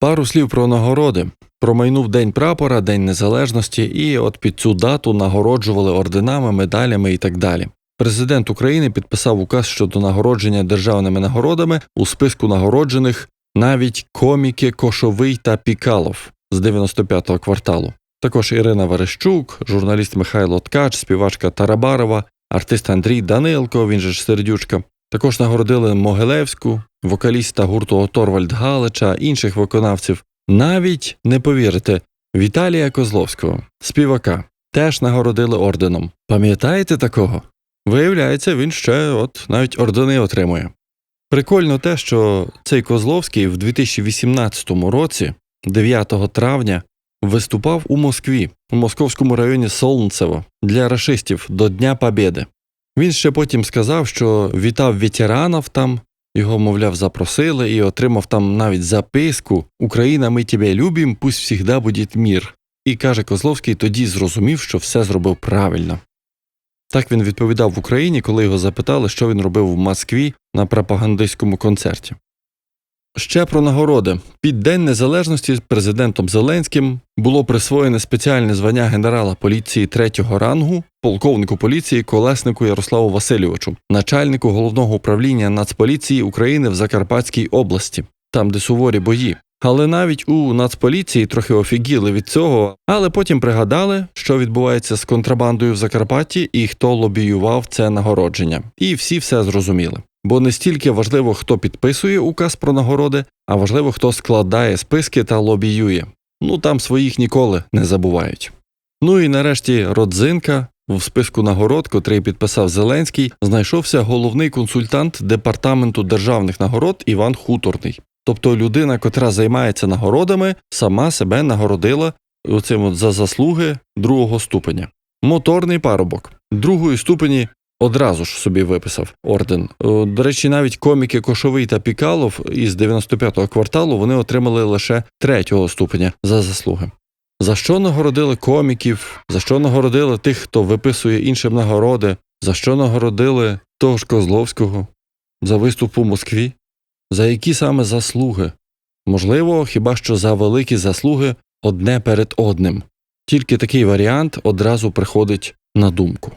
Пару слів про нагороди. Промайнув День прапора, День Незалежності, і от під цю дату нагороджували орденами, медалями і так далі. Президент України підписав указ щодо нагородження державними нагородами у списку нагороджених навіть коміки Кошовий та Пікалов з 95-го кварталу. Також Ірина Верещук, журналіст Михайло Ткач, співачка Тарабарова, артист Андрій Данилко, він же ж Сердючка. Також нагородили Могилевську, вокаліста гурту Торвальд Галича, інших виконавців. Навіть не повірите, Віталія Козловського, співака, теж нагородили орденом. Пам'ятаєте такого? Виявляється, він ще от навіть ордени отримує. Прикольно те, що цей Козловський в 2018 році, 9 травня, виступав у Москві, у московському районі Солнцево для рашистів до Дня Побєди. Він ще потім сказав, що вітав ветеранів там, його, мовляв, запросили і отримав там навіть записку Україна, ми тебе любим, пусть всігда буде мір. І каже Козловський, тоді зрозумів, що все зробив правильно. Так він відповідав в Україні, коли його запитали, що він робив в Москві на пропагандистському концерті. Ще про нагороди. Під День Незалежності президентом Зеленським було присвоєне спеціальне звання генерала поліції третього рангу, полковнику поліції Колеснику Ярославу Васильовичу, начальнику головного управління Нацполіції України в Закарпатській області, там, де суворі бої. Але навіть у Нацполіції трохи офігіли від цього, але потім пригадали, що відбувається з контрабандою в Закарпатті і хто лобіював це нагородження. І всі все зрозуміли. Бо не стільки важливо, хто підписує указ про нагороди, а важливо, хто складає списки та лобіює. Ну там своїх ніколи не забувають. Ну і нарешті родзинка. В списку нагород, котрий підписав Зеленський, знайшовся головний консультант департаменту державних нагород Іван Хуторний. Тобто людина, котра займається нагородами, сама себе нагородила оцим от за заслуги другого ступеня. Моторний парубок другої ступені одразу ж собі виписав орден. До речі, навіть коміки Кошовий та Пікалов із 95-го кварталу вони отримали лише третього ступеня за заслуги. За що нагородили коміків, за що нагородили тих, хто виписує іншим нагороди, за що нагородили того ж Козловського, за виступ у Москві, за які саме заслуги? Можливо, хіба що за великі заслуги одне перед одним. Тільки такий варіант одразу приходить на думку.